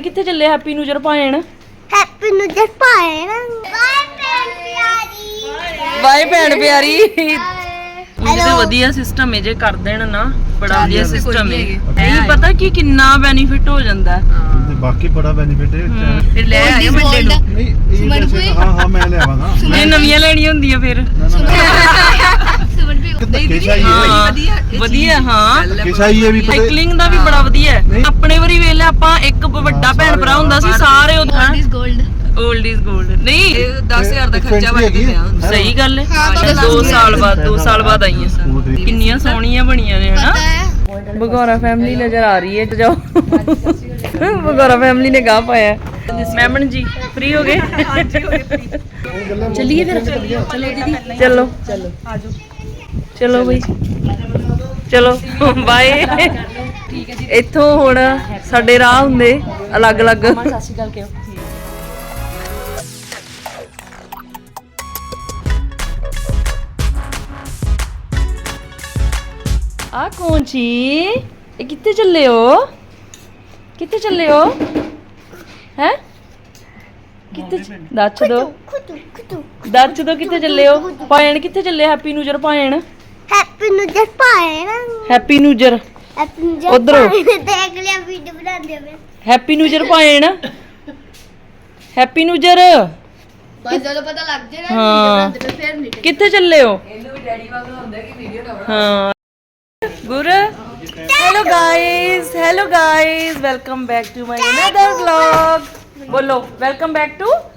ਪਾਇਣ ਕਿੱਥੇ ਚੱਲੇ happy new year ਪਾਇਣ ਹੈਪੀ ਨੂੰ ਜਸ ਪਾਏ ਨਾ ਬਾਏ ਭੈਣ ਪਿਆਰੀ। ਬਾਏ ਭੈਣ ਪਿਆਰੀ। ਇਹਦੇ ਵਧੀਆ ਸਿਸਟਮ ਹੈ ਜੇ ਕਰ ਦੇਣ ਨਾ ਬੜਾ ਵਧੀਆ ਸਿਸਟਮ ਹੈ ਨਹੀਂ ਪਤਾ ਕੀ ਕਿੰਨਾ ਬੈਨੀਫਿਟ ਹੋ ਜਾਂਦਾ। ਹੈ। ਤੇ ਬਾਕੀ ਬੜਾ ਬੈਨੀਫਿਟ ਹੈ। ਫਿਰ ਲੈ ਆਇਓ ਮੰਡੇ ਨੂੰ। ਨਹੀਂ ਇਹ ਹਾਂ ਹਾਂ ਮੈਂ ਲਿਆਵਾਂਗਾ ਇਹ ਨਵੀਆਂ ਲੈਣੀਆਂ ਹੁੰਦੀਆਂ ਫਿਰ। ਨਾ ਨਾ ਧੱਕੇਸ਼ਾਹੀ ਹੈ ਹਾਂ ਵਧੀਆ ਇਹ ਵਧੀਆ ਹਾਂ। ਧੱਕੇਸ਼ਾਹੀ ਹੈ ਵੀ ਪਤਾ ਸਾਈਕਲਿੰਗ ਦਾ ਵੀ ਬੜਾ ਵਧੀਆ ਹੈ। ਨਹੀਂ। ਆਪਣੇ ਵਾਰੀ ਵੇਲੇ ਆਪਾਂ ਇੱਕ ਵੱਡਾ ਭੈਣ ਭਰਾ ਹੁੰਦਾ ਸੀ ਸਾਰੇ ਗੋਲਡ 올ਡ ਇਜ਼ 골ਡ ਨਹੀਂ। ਇਹ 10000 ਦਾ ਇੱਕ ਖਰਚਾ ਫੈਕਟਰੀ ਵੱਜ ਹੈਗੀ ਪਿਆ ਹੈ। ਸਹੀ ਗੱਲ ਹੈ। ਹਾਂ, 2 ਸਾਲ ਬਾਅਦ 2 ਸਾਲ ਬਾਅਦ ਆਈਆਂ ਸਕੂਲ ਦੀ। ਕਿੰਨੀਆਂ ਸੋਹਣੀਆਂ ਬਣੀਆਂ ਨੇ ਹਨਾ? ਬਗੌਰਾ ਫੈਮਿਲੀ ਨਜ਼ਰ ਆ ਰਹੀ ਹੈ ਜਾਓ। ਬਗੌਰਾ ਫੈਮਿਲੀ ਨੇ ਗਾ ਪਾਇਆ ਮੈਮਨ ਜੀ ਫ੍ਰੀ ਹੋ ਗਏ? ਚੱਲੀਏ ਫਿਰ। ਚਲੋ ਦੀਦੀ। ਚਲੋ। ਚਲੋ ਆਜੋ ਚਲੋ ਬਈ। ਚਲੋ ਬਾਏ। ਇੱਥੋਂ ਹੁਣ ਸਾਡੇ ਰਾਹ ਹੁੰਦੇ ਅਲੱਗ-ਅਲੱਗ। ਸਤਿ ਸ਼੍ਰੀ ਅਕਾਲ ਕਿਉਂ? ਆ ਕੌਣ ਜੀ? ਇਹ ਕਿੱਥੇ ਚੱਲੇ ਹੋ? ਕਿੱਥੇ ਚੱਲੇ ਹੋ? ਹੈ? ਕਿੱਥੇ ਦੱਸ ਦੋ। ਦੱਸ ਦੋ ਕਿੱਥੇ ਚੱਲੇ ਹੋ? ਪਾਇਣ ਕਿੱਥੇ ਚੱਲੇ? ਹੈਪੀ ਨਿਊ ਇਅਰ ਪਾਇਣ ਹੈਪੀ ਨੂੰ ਜਸ ਪਾਏ ਨਾ ਹੈਪੀ ਨਿਊ ਇਅਰ ਹੈਪੀ ਨੂੰ ਜਸ ਉੱਧਰੋਂ। ਪਾਏ ਦੇਖ ਲਿਆ ਵੀਡੀਓ ਬਣਾਉਂਦੇ ਹੋਏ ਹੈਪੀ ਨਿਊ ਇਅਰ ਪਾਇਣ ਹੈਪੀ ਨਿਊ ਇਅਰ ਬਸ ਜਦੋਂ ਪਤਾ ਲੱਗ ਜੇ ਨਾ ਹਾਂ ਫਿਰ ਨਹੀਂ ਕਿੱਥੇ ਚੱਲੇ ਹੋ ਇਹਨੂੰ ਵੀ ਡੈਡੀ ਵਾਂਗ ਹੁੰਦਾ ਕਿ ਵੀਡੀਓ ਨਾ ਹਾਂ ਗੁਰ hello guys hello guys welcome back to my another vlog ਬੋਲੋ welcome back to another vlog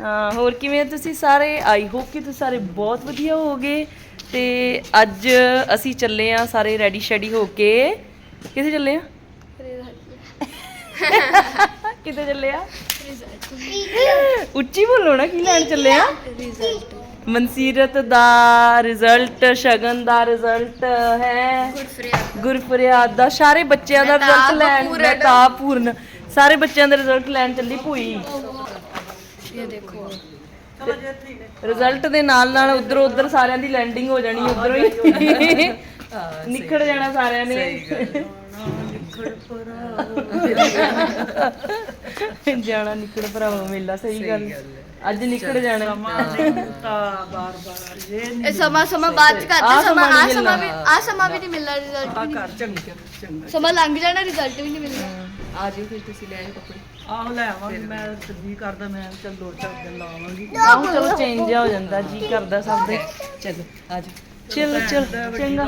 ਹਾਂ ਹੋਰ ਕਿਵੇਂ ਹੋ ਤੁਸੀਂ ਸਾਰੇ? ਆਈ ਹੋਪ ਕਿ ਤੁਸੀਂ ਸਾਰੇ ਬਹੁਤ ਵਧੀਆ ਹੋਗੇ ਤੇ ਅੱਜ ਅਸੀਂ ਚੱਲੇ ਆ ਸਾਰੇ ਰੈਡੀ ਸ਼ੈਡੀ ਹੋ ਕੇ। ਕਿੱਥੇ ਚੱਲੇ ਆ? ਕਿੱਥੇ ਚੱਲੇ ਆ? ਉੱਚੀ ਬੋਲੋ ਨਾ ਕੀ ਲੈਣ ਚੱਲੇ ਆ? ਮਨਸੀਰਤ ਦਾ ਰਿਜ਼ਲਟ ਸ਼ਗਨ ਦਾ ਰਿਜ਼ਲਟ ਹੈ। ਗੁਰਫਰਿਆਦ ਦਾ। ਸਾਰੇ ਬੱਚਿਆਂ ਦਾ ਰਿਜ਼ਲਟ ਲੈਣ ਮਹਿਤਾਬ ਪੂਰਨ। ਸਾਰੇ ਬੱਚਿਆਂ ਦਾ ਰਿਜ਼ਲਟ ਲੈਣ ਚੱਲੀ ਭੂਈ। ਇਹ ਦੇਖੋ। ਰਿਜ਼ਲਟ ਦੇ ਨਾਲ ਨਾਲ ਉਧਰ ਉਧਰ ਸਾਰਿਆਂ ਦੀ ਲੈਂਡਿੰਗ ਹੋ ਜਾਣੀ ਉਧਰੋਂ ਹੀ ਨਿਕੜ ਜਾਣਾ। ਸਾਰਿਆਂ ਨੇ। ਜਾਣਾ ਨਿਕੜ ਭਰਾਵਾ ਮੇਲਾ ਸਹੀ ਗੱਲ। ਅੱਜ ਨਿਕੜ ਜਾਣਾ। ਇਹ ਸਮਾਂ ਸਮਾਂ ਬਾਅਦ ਚ ਕਰਦੇ ਸਮਾਂ ਸਮਾਂ ਆ ਸਮਾਂ ਵੀ। ਆ ਸਮਾਂ ਵੀ ਨਹੀਂ ਮਿਲਣਾ ਰਿਜ਼ਲਟ ਵੀ ਘਰ ਚੰਗਾ ਚੰਗਾ। ਨਹੀਂ ਸਮਾਂ ਲੰਘ ਜਾਣਾ ਰਿਜ਼ਲਟ ਵੀ ਨਹੀਂ ਮਿਲਣਾ। ਆ ਜਿਓ ਫਿਰ ਤੁਸੀਂ ਲੈ ਆਇਓ ਕੱਪੜੇ। ਆਹੋ ਲੈ ਆਵਾਂਗੀ ਮੈਂ ਜੀ ਕਰਦਾ ਮੈਂ ਚੱਲ ਦੋ ਚਾਰ ਦਿਨ ਲਾਵਾਂਗੀ। ਆਹੋ ਚਲੋ ਚੇਂਜ ਹੋ ਜਾਂਦਾ ਜੀ ਕਰਦਾ ਸਭ ਦੇ। ਚਲੋ ਆ ਜਾਓ ਚਲੋ ਚਲ ਚੰਗਾ।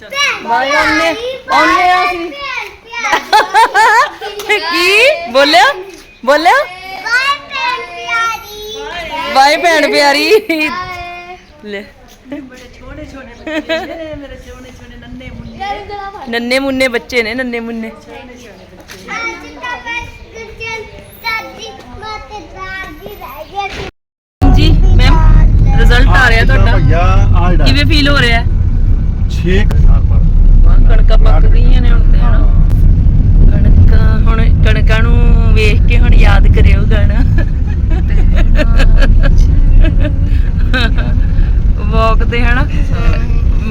ਤੇ ਬਾਏ ਆਉਨੇ ਆਉਨੇ ਆ ਅਸੀਂ। ਕੀ? ਬੋਲਿਆ ਬੋਲਿਆ ਬਾਏ ਭੈਣ ਪਿਆਰੀ। ਬਾਏ ਭੈਣ ਪਿਆਰੀ। ਲੈ। ਬੜੇ ਛੋਟੇ ਛੋਟੇ ਬੱਚੇ ਨੇ ਮੇਰੇ ਛੋਟੇ ਛੋਟੇ ਨੰਨੇ ਮੁੰਨੇ। ਨੰਨੇ ਮੁੰਨੇ ਬੱਚੇ ਨੇ ਨੰਨੇ ਮੁੰਨੇ। ਰਿਜ਼ਲਟ ਆ ਰਿਹਾ ਤੁਹਾਡਾ। ਭਈਆ ਆ ਜਿਹੜਾ। ਕਿਵੇਂ ਫੀਲ ਹੋ ਰਿਹਾ? 6 ਸਾਲ ਬਾਅਦ ਕਣਕਾਂ। ਪੱਕ ਗਈਆਂ ਨੇ ਹੁਣ ਤੇ ਹਨਾ? ਕਣਕਾਂ ਹੁਣ ਕਣਕਾਂ ਨੂੰ ਵੇਖ ਕੇ ਹੁਣ ਯਾਦ ਕਰਿਓ ਗਾਣਾ। ਵਾਕ ਤੇ ਹਨਾ?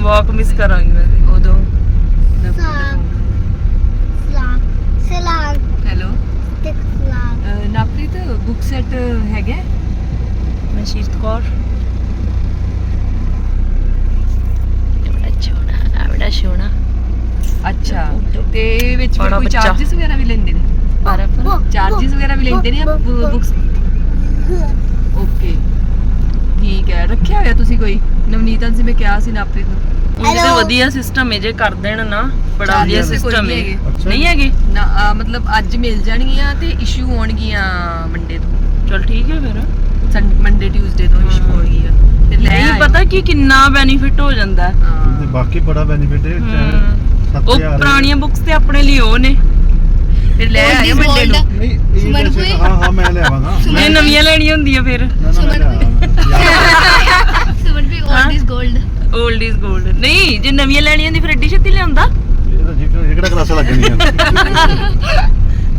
ਵਾਕ ਮਿਸ ਕਰਾਂਗੀ ਮੈਂ ਤੇ। ਉਦੋਂ। ਸਲਾਮ ਸਲਾਮ ਸਲਾਮ ਹੈਲੋ ਤੇ ਸਲਾਮ ਨਾਪ੍ਰੀਤ ਬੁੱਕ ਸੈਟ ਹੈਗਾ? ਮਨਸ਼ੀਰਤ ਕੌਰ ਬੜਾ ਸੋਹਣਾ ਬੜਾ ਸੋਹਣਾ ਅੱਛਾ ਤੇ ਵਿੱਚ ਫਿਰ ਬੜਾ ਕੋਈ ਬੱਚਾ। ਚਾਰजेस ਵਗੈਰਾ ਵੀ ਲੈਂਦੇ ਨੇ ਚਾਰजेस ਵਗੈਰਾ ਵੀ ਲੈਂਦੇ ਨੇ ਜਾਂ ਬੁੱਕਸ ਓਕੇ ਠੀਕ ਹੈ ਰੱਖਿਆ ਹੋਇਆ ਤੁਸੀਂ ਕੋਈ ਨਵਨੀਤਾਂ ਜੀ ਮੈਂ ਕਿਹਾ ਸੀ ਨਾਪ੍ਰੀਤ ਨੂੰ ਇਹ ਤਾਂ Hello. ਵਧੀਆ ਸਿਸਟਮ ਹੈ ਜੇ ਕਰ ਦੇਣ ਨਾ ਬੜਾ ਵਧੀਆ Charges ਤੇ ਕੋਈ ਸਿਸਟਮ ਨਹੀਂ ਹੈ ਹੈਗੇ। ਅੱਛਾ। ਨਹੀਂ ਹੈਗੇ ਨਾ ਅਹ ਮਤਲਬ ਅੱਜ ਮਿਲ ਜਾਣਗੀਆਂ ਤੇ ਇਸ਼ੂ ਹੋਣਗੀਆਂ ਮੰਡੇ ਤੋਂ ਚਲ ਠੀਕ ਹੈ ਫਿਰ ਮੰਡੇ ਟਿਊਜ਼ਡੇ ਤੋਂ ਇਸ਼ੂ ਹਾਂ। ਹੋਣਗੀਆਂ ਤੇ ਲੈ ਨਹੀਂ ਆਇਓ। ਪਤਾ ਕਿ ਕਿੰਨਾ ਬੈਨੀਫਿਟ ਹੋ ਜਾਂਦਾ ਹੈ। ਤੇ ਹਾਂ ਬਾਕੀ ਬੜਾ ਬੈਨੀਫਿਟ ਹੈ ਚਾਹੇ ਹਮ। ਪੁਰਾਣੀਆਂ ਬੁੱਕਸ ਤੇ ਆਪਣੇ ਲਈ ਉਹ ਨੇ। ਫਿਰ ਲੈ ਆਏ ਵੱਡੇ ਨੂੰ। ਨਹੀਂ ਮੈਂ ਲੈ ਆਵਾਂਗਾ। ਇਹ ਨਵੀਆਂ ਲੈਣੀਆਂ ਹੁੰਦੀਆਂ ਫਿਰ। ਨਹੀਂ ਜੇ ਨਵੀਆਂ ਲੈਣੀਆਂ ਹੁੰਦੀ ਫਿਰ ਐਡੀ ਛੇਤੀ ਲਿਆਉਂਦਾ?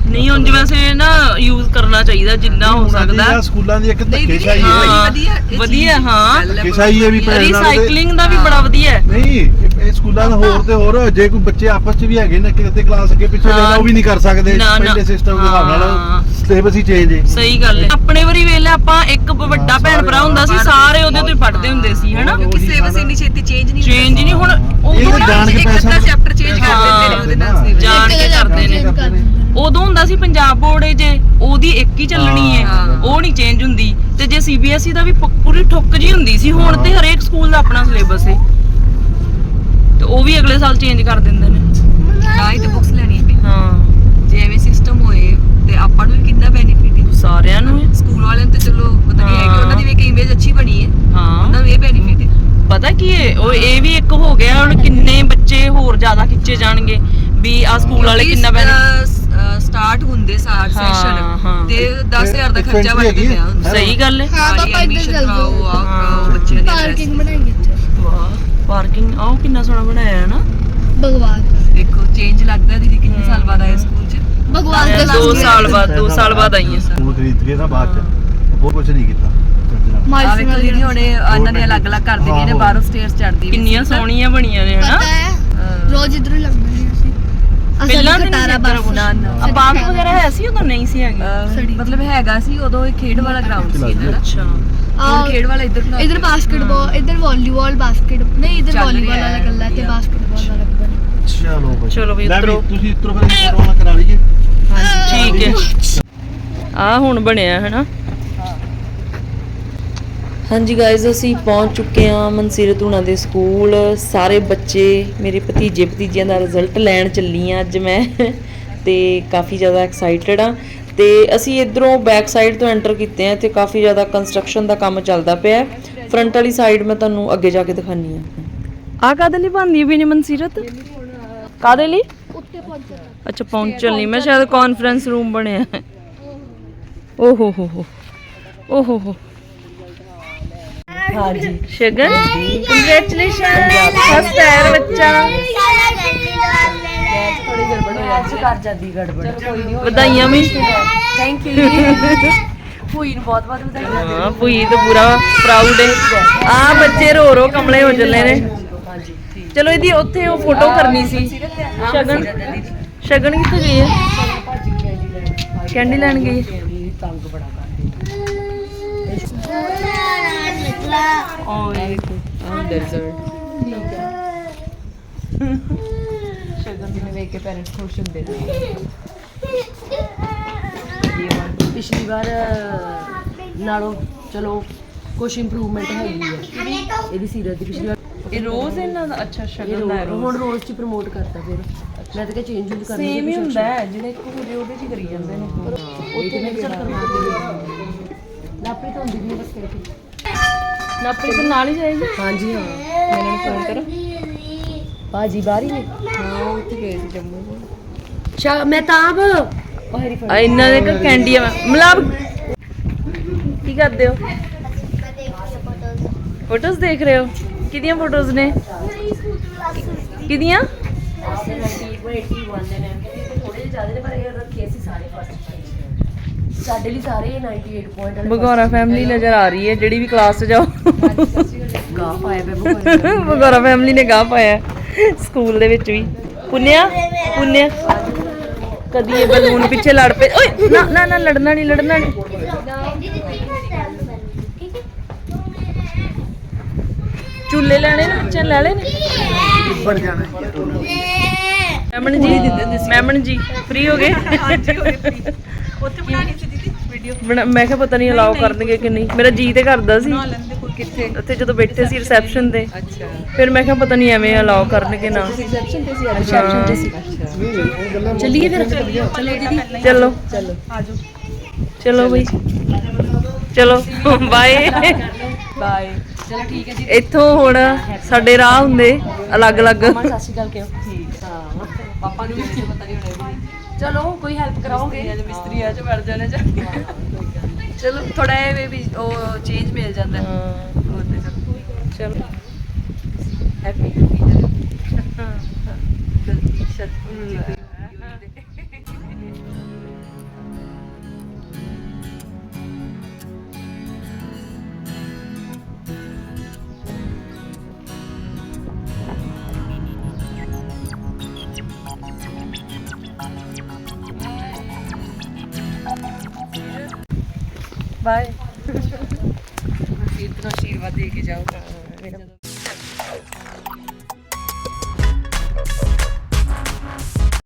ਨਹੀਂ ਉਂਝ ਵੈਸੇ ਨਾ ਯੂਜ਼ ਕਰਨਾ ਚਾਹੀਦਾ ਜਿੰਨਾ ਹੋ ਸਕਦਾ। ਸਕੂਲਾਂ ਦੀ ਇੱਕ ਧੱਕੇਸ਼ਾਹੀ ਹੈ ਵਧੀਆ ਇਹ ਚੀਜ਼ ਵਧੀਆ, ਹਾਂ। ਧੱਕੇਸ਼ਾਹੀ ਵੀ ਭੈਣ ਰੀਸਾਈਕਲਿੰਗ ਦਾ ਵੀ ਬੜਾ ਵਧੀਆ ਹੈ। ਨਹੀਂ ਇਹ ਸਕੂਲਾਂ ਦਾ ਹੋਰ ਤੇ ਹੋਰ ਜੇ ਕੋਈ ਬੱਚੇ ਆਪਸ ਚ ਵੀ ਹੈਗੇ ਨੇ ਕਿਤੇ ਕਲਾਸ ਅੱਗੇ ਪਿੱਛੇ ਉਹ ਵੀ ਨਹੀਂ ਕਰ ਸਕਦੇ। ਨਾ, ਨਾ। ਪਹਿਲੇ ਸਿਸਟਮ ਦੇ ਹਿਸਾਬ ਹਾਂ। ਨਾਲ ਸਿਲੇਬਸ ਹੀ ਚੇਂਜ ਹੈ। ਸਹੀ ਗੱਲ ਹੈ। ਆਪਣੇ ਵਾਰੀ ਵੇਲੇ ਆਪਾਂ ਇੱਕ ਵੱਡਾ ਭੈਣ ਭਰਾ ਹੁੰਦਾ ਸੀ ਸਾਰੇ ਉਹਦੇ ਤੋਂ ਹੀ ਪੜ੍ਹਦੇ ਹੁੰਦੇ ਸੀ ਹਨਾ? ਕਿਉਂਕਿ ਸਿਲੇਬਸ ਇੰਨੀ ਛੇਤੀ ਚੇਂਜ ਨਹੀਂ ਚੇਂਜ ਨਹੀਂ ਹੁਣ ਇਹ ਉਦੋਂ ਤਾਂ ਜਾਣ ਕੇ ਇੱਕ ਪੈਸਾ ਅੱਧਾ ਚੈਪਟਰ ਚੇਂਜ ਕਰ। ਦਿੰਦੇ ਨੇ ਉਹਦੇ ਨਾਲ। ਜਾਣ ਕੇ ਕਰਦੇ ਨੇ। Change ਉਦੋਂ ਹੁੰਦਾ ਸੀ ਪੰਜਾਬ ਬੋਰਡ ਏ ਜੇ ਉਹਦੀ ਇੱਕ ਹੀ ਚੱਲਣੀ ਹੈ। ਹਾਂ। ਉਹ ਨਹੀਂ ਚੇਂਜ ਹੁੰਦੀ। ਤੇ ਜੇ ਸੀਬੀਐਸਈ ਦਾ ਵੀ ਪ- ਪੂਰੀ ਠੁੱਕ ਜੀ ਹੁੰਦੀ ਸੀ ਹੁਣ ਤੇ ਹਰੇਕ ਸਕੂਲ ਦਾ ਆਪਣਾ ਸਿਲੇਬਸ ਹੈ ਤੇ ਉਹ ਵੀ ਅਗਲੇ ਸਾਲ ਚੇਂਜ ਕਰ ਦਿੰਦੇ ਨੇ। ਤਾਂ ਹੀ ਤੇ ਬੁੱਕਸ ਲੈਣੀਆਂ ਪਈ ਹਾਂ। ਜੇ ਐਵੇਂ ਸਿਸਟਮ ਹੋਏ ਤੇ ਆਪਾਂ ਨੂੰ ਕਿੰਨਾ ਬੈਨੀਫਿਟ ਹੈ? ਸਾਰਿਆਂ ਨੂੰ। ਸਕੂਲ ਵਾਲਿਆਂ ਨੂੰ ਤੇ ਚਲੋ ਪਤਾ ਨਹੀਂ ਹੈ ਕਿ ਉਹਨਾਂ ਦੀ ਵੀ ਇੱਕ ਇਮੇਜ ਅੱਛੀ ਬਣੀ ਹੈ। ਹਾਂ। ਉਹਨਾਂ ਨੂੰ ਇਹ ਬੈਨੀਫਿਟ ਹੈ। ਪਤਾ ਕੀ ਹੈ ਉਹ ਇਹ ਵੀ ਇੱਕ ਹੋ ਗਿਆ ਹੁਣ ਕਿੰਨੇ ਬੱਚੇ ਹੋਰ ਜ਼ਿਆਦਾ ਖਿੱਚੇ ਜਾਣਗੇ ਵੀ ਆ ਸਕੂਲ ਵਾਲੇ ਕਿੰਨਾ ਬੈਨੀਫਿਟ ਸਟਾਰਟ ਹੁੰਦੇ ਸਾਰ ਸੈਸ਼ਨ। ਤੇ 10000 ਦਾ ਖਰਚਾ ਹੈਗੀ ਗਿਆ ਸਹੀ ਗੱਲ ਹੈ। ਹਾਂ ਪਾਪਾ ਇੱਧਰ ਚੱਲ ਜਾਓ। ਬੱਚਿਆਂ ਦੀ ਪਾਰਕਿੰਗ। ਬਣਾਈ ਇੱਥੇ। ਵਾਹ। ਪਾਰਕਿੰਗ ਆਹ ਕਿੰਨਾ ਸੋਹਣਾ ਬਣਾਇਆ ਹੈ ਨਾ। ਭਗਵਾਨ। ਦੇਖੋ ਚੇਂਜ ਲੱਗਦਾ ਦੀਦੀ ਕਿੰਨੇ ਸਾਲ ਬਾਅਦ ਆਏ ਸਕੂਲ ਚ। ਭਗਵਾਨ ਦੇ ਦੋ ਸਾਲ ਬਾਅਦ ਦੋ ਸਾਲ ਬਾਅਦ ਆਈ ਹਾਂ। ਸਕੂਲ ਖਰੀਦ ਕੇ ਨਾ ਬਾਅਦ ਚ ਬਹੁਤ ਕੁਝ ਨਹੀਂ ਕੀਤਾ। ਆ ਵੇਖੋ ਦੀਦੀ ਹੁਣ ਇਹ ਇਹਨਾਂ ਨੇ ਅਲੱਗ-ਅਲੱਗ ਕਰ ਦੇਣੀਆਂ ਨੇ ਬਾਹਰੋਂ ਸਟੇਅਰਸ ਚੜਦੀ ਕਿੰਨੀਆਂ ਸੋਹਣੀਆਂ ਬਣੀਆਂ ਨੇ ਹਨਾ? ਪਤਾ ਹੈ ਰੋਜ਼ ਇਧਰ ਲੱਗਦੇ ਨੇ ਅਸੀਂ ਪਹਿਲਾਂ ਅਸਲ ਤਾਂ ਕਟਾਰਾ ਨਹੀਂ ਬਸ ਨਾ ਨਾ ਆ ਪਾਰਕ ਵਗੈਰਾ ਹੈ ਸੀ ਉਦੋਂ? ਨਹੀਂ ਸੀ ਹੈਗੀ। ਮਤਲਬ ਹੈਗਾ ਸੀ ਉਦੋਂ ਇਹ ਖੇਡ ਵਾਲਾ ਗਰਾਊਂਡ ਸੀ ਇਹਨਾਂ ਦਾ ਅੱਛਾ। ਹੁਣ ਖੇਡ ਵਾਲਾ ਇੱਧਰ ਬਣਾ ਇਧਰ ਬਾਸਕਟਬਾਲ ਇਧਰ ਵਾਲੀਬਾਲ ਬਾਸਕਟ ਨਹੀਂ ਇਧਰ ਚੱਲ ਵਾਲੀਬਾਲ ਰਿਹਾ ਵਾਲਾ ਹੈ, ਗੱਲਾ ਤੇ ਵਧੀਆ। ਬਾਸਕਟਬਾਲ ਵਾਲਾ ਗੱਲਾ। ਚਲੋ ਬਈ। ਚਲੋ ਵੀ ਲੈ ਉੱਤਰੋ। ਤੁਸੀਂ ਉਤਰੋ ਫਿਰ ਫੋਟੋ ਵਾਲਾ ਕਰਾ ਲਈਏ। ਠੀਕ ਹੈ। ਆ ਹੁਣ ਬਣਿਆ ਹੈ ਨਾ ਹਾਂਜੀ ਗਾਇਜ਼ ਅਸੀਂ ਪਹੁੰਚ ਚੁੱਕੇ ਹਾਂ ਮਨਸੀਰਤ ਹੁਣਾਂ ਦੇ ਸਕੂਲ। ਸਾਰੇ ਬੱਚੇ ਮੇਰੇ ਭਤੀਜੇ ਭਤੀਜਿਆਂ ਦਾ ਰਿਜ਼ਲਟ ਲੈਣ ਚੱਲੀ ਆ ਅੱਜ ਮੈਂ। ਤੇ ਕਾਫੀ ਜ਼ਿਆਦਾ ਐਕਸਾਈਟਡ ਆ। ਤੇ ਅਸੀਂ ਇਧਰੋਂ ਬੈਕ ਸਾਈਡ ਤੋਂ ਐਂਟਰ ਕੀਤੇ ਆ ਤੇ ਕਾਫੀ ਜ਼ਿਆਦਾ ਕੰਸਟਰਕਸ਼ਨ ਦਾ ਕੰਮ ਚੱਲਦਾ ਪਿਆ ਫਰੰਟ ਵਾਲੀ ਸਾਈਡ ਮੈਂ ਤੁਹਾਨੂੰ ਅੱਗੇ ਜਾ ਕੇ ਦਿਖਾਨੀ ਆ ਆ ਕਾਦੇ ਲਈ ਬੰਦੀ ਵੀ ਨੇ ਮਨਸੀਰਤ? ਕਾਦੇ ਲਈ? ਉੱਤੇ ਪਹੁੰਚਣਾ ਅੱਛਾ ਪਹੁੰਚਣ ਲਈ। ਮੈਂ ਸ਼ਾਇਦ ਕਾਨਫਰੰਸ ਰੂਮ ਬਣਿਆ ਓ ਹੋ। ਹੋ ਹੋ ਓ ਹੋ ਹੋ ਹਾਂਜੀ। ਸ਼ਗਨ। ਕੰਗ੍ਰੈਚੁਲੇਸ਼ਨ ਫਸਟ ਆਇਰ ਬੱਚਾ। ਕਰ ਜਾਂਦੀ ਗੜਬੜ ਕੋਈ ਨਹੀਂ ਵਧਾਈਆਂ ਵੀ। ਥੈਂਕ ਯੂ ਭੂਈ ਨੂੰ ਬਹੁਤ ਬਹੁਤ ਵਧਾਈਆਂ। ਹਾਂ ਭੂਈ ਤਾਂ ਪੂਰਾ ਪ੍ਰਾਊਡ ਹੈ ਆ ਬੱਚੇ ਰੋ ਰੋ ਕਮਲੇ ਹੋ ਚੱਲੇ ਨੇ। ਚਲੋ ਇਹਦੀ ਉੱਥੇ ਉਹ ਫੋਟੋ ਕਰਨੀ ਸੀ। ਸ਼ਗਨ। ਸ਼ਗਨ ਕਿੱਥੇ ਗਈ ਹੈ? ਕੈਂਡੀ ਲੈਣ ਗਈ। ਹੈ ਓਏ ਸ਼ਗਨ ਨੂੰ ਵੇਖ ਕੇ ਪੈਰੈਂਟਸ ਖੁਸ਼ ਹੁੰਦੇ ਨੇ। ਪਿਛਲੀ ਵਾਰ ਨਾਲੋਂ ਚਲੋ ਕੁਝ ਇੰਪਰੂਵਮੈਂਟ ਹੈਗੀ ਹੈ ਇਹਦੀ ਸੀਰਤ ਦੀ ਪਿਛਲੀ ਵਾਰ ਇਹ ਰੋਜ਼ ਇਹਨਾਂ ਦਾ ਅੱਛਾ ਸ਼ਗਨ ਦਾ ਹੈ ਰੋ- ਹੁਣ ਰੋਜ਼ ਚ ਪ੍ਰਮੋਟ ਕਰਤਾ ਫਿਰ। ਮੈਂ ਤਾਂ ਕਿ ਚੇਂਜ ਵੀ ਕਰਨੀ ਸੇਮ ਹੀ ਹੁੰਦਾ ਹੈ ਜਿਹੜੇ ਇੱਕ ਹੋ ਜੇ ਉਹਦੇ ਚ ਕਰੀ ਜਾਂਦੇ ਨੇ। ਉੱਥੇ ਮੈਂ ਚਲ ਲਾਪਰੀ ਤੋਂ ਹੁੰਦੀ ਨਹੀਂ ਬਸ ਕਰਕੇ। ਨਾਪੀ ਤੇ ਨਾਲ ਹੀ ਜਾਏਗੀ। ਹਾਂਜੀ ਹਾਂ। ਮੈਂ ਇਹਨਾਂ ਨੂੰ ਫੋਨ ਕਰਾਂ। ਬਾਜੀ ਬਾਰੀ ਨੇ। ਹਾਂ ਉਹ ਉੱਥੇ ਗਏ ਸੀ ਜੰਮੂ। ਸ਼ਾ ਮੈਂ ਤਾਂ ਆਪ ਉਹ ਹੈਰੀ ਆ ਇਹਨਾਂ ਦੇ ਕੋ ਕੈਂਡੀਆਂ ਮਲਾਬ ਕੀ ਕਰਦੇ ਹੋ? ਫੋਟੋਜ਼ ਦੇਖ ਰਹੇ ਹੋ? ਕਿਹਦੀਆਂ ਫੋਟੋਜ਼ ਨੇ? ਕਿਹਦੀਆਂ? ਸਾਡੇ ਲਈ ਸਾਰੇ 98 ਪੁਆਇੰਟ ਵਾਲੇ ਬਗੌਰਾ ਫੈਮਿਲੀ ਨਜ਼ਰ ਆ ਰਹੀ ਹੈ ਜਿਹੜੀ ਵੀ ਕਲਾਸ 'ਚ ਜਾਓ। ਗਾ ਪਾਇਆ ਬਗੌਰਾ ਫੈਮਿਲੀ ਨੇ ਗਾਹ ਪਾਇਆ। ਸਕੂਲ ਦੇ ਵਿੱਚ ਵੀ। ਪੁੰਨਿਆ? ਪੁੰਨਿਆ? ਕਦੀ ਇਹ ਬਲੂਨ ਪਿੱਛੇ ਲੜ ਪਏ। ਓਏ ਨਾ ਨਾ ਨਾ ਲੜਨਾ ਨਹੀਂ ਲੜਨਾ ਨਹੀਂ ਚੁੱਲੇ ਲੈਣੇ ਨੇ ਬੱਚਿਆਂ ਨੇ ਲੈ ਲਏ ਨੇ? ਬਣ ਜਾਣਾ। ਮੈਮਨ ਜੀ ਮੈਮਨ ਜੀ ਫ੍ਰੀ ਹੋ ਗਏ? ਉੱਥੇ ਬਣਾਣੀ ਸੀ ਦੀਦੀ ਵੀਡੀਓ ਮੈਂ ਕਿਹਾ ਪਤਾ ਨਹੀਂ ਅਲਾਉ ਕਰਨਗੇ ਕਿ ਨਹੀਂ। ਮੇਰਾ ਜੀ ਤੇ ਕਰਦਾ ਸੀ। ਕਿੱਥੇ? ਉੱਥੇ ਜਦੋਂ ਬੈਠੇ ਸੀ ਰਿਸੈਪਸ਼ਨ ਤੇ। ਅੱਛਾ। ਫਿਰ ਮੈਂ ਕਿਹਾ ਪਤਾ ਨਹੀਂ ਐਵੇਂ ਅਲਾਉ ਕਰਨਗੇ ਨਾ। ਰਿਸੈਪਸ਼ਨ ਤੇ ਸੀ ਰਿਸੈਪਸ਼ਨ ਤੇ ਸੀ। ਚੱਲੀਏ ਫਿਰ ਚਲੋ ਦੀਦੀ। ਚਲੋ। ਚਲੋ। ਆਜੋ। ਚਲੋ ਬਈ। ਚਲੋ ਬਾਏ ਬਾਏ ਚਲੋ ਠੀਕ ਹੈ ਜੀ। ਇੱਥੋਂ ਹੁਣ ਸਾਡੇ ਰਾਹ ਹੁੰਦੇ ਅਲੱਗ-ਅਲੱਗ। ਸਤਿ ਸ਼੍ਰੀ ਅਕਾਲ ਕਿਉਂ? ਠੀਕ ਹਾਂ। ਪਾਪਾ ਨੂੰ ਵੀ ਪਤਾ ਨਹੀਂ ਹੋਣਾ ਚਲੋ ਕੋਈ ਹੈਲਪ ਕਰਾਓਗੇ? ਮਿਸਤਰੀ ਆ ਚ ਵੜ ਜਾਣੇ ਚ ਚਲੋ ਥੋੜਾ ਇਹ ਵੀ ਉਹ ਚੇਂਜ ਮਿਲ ਜਾਂਦਾ। ਹੈ। ਚਲੋ ਹੈਪੀ ਗਲਤੀ ਸ਼ਰਤ ਬਾਏ ਨੂੰ ਆਸ਼ੀਰਵਾਦ ਦੇ ਕੇ ਜਾਓ veririm.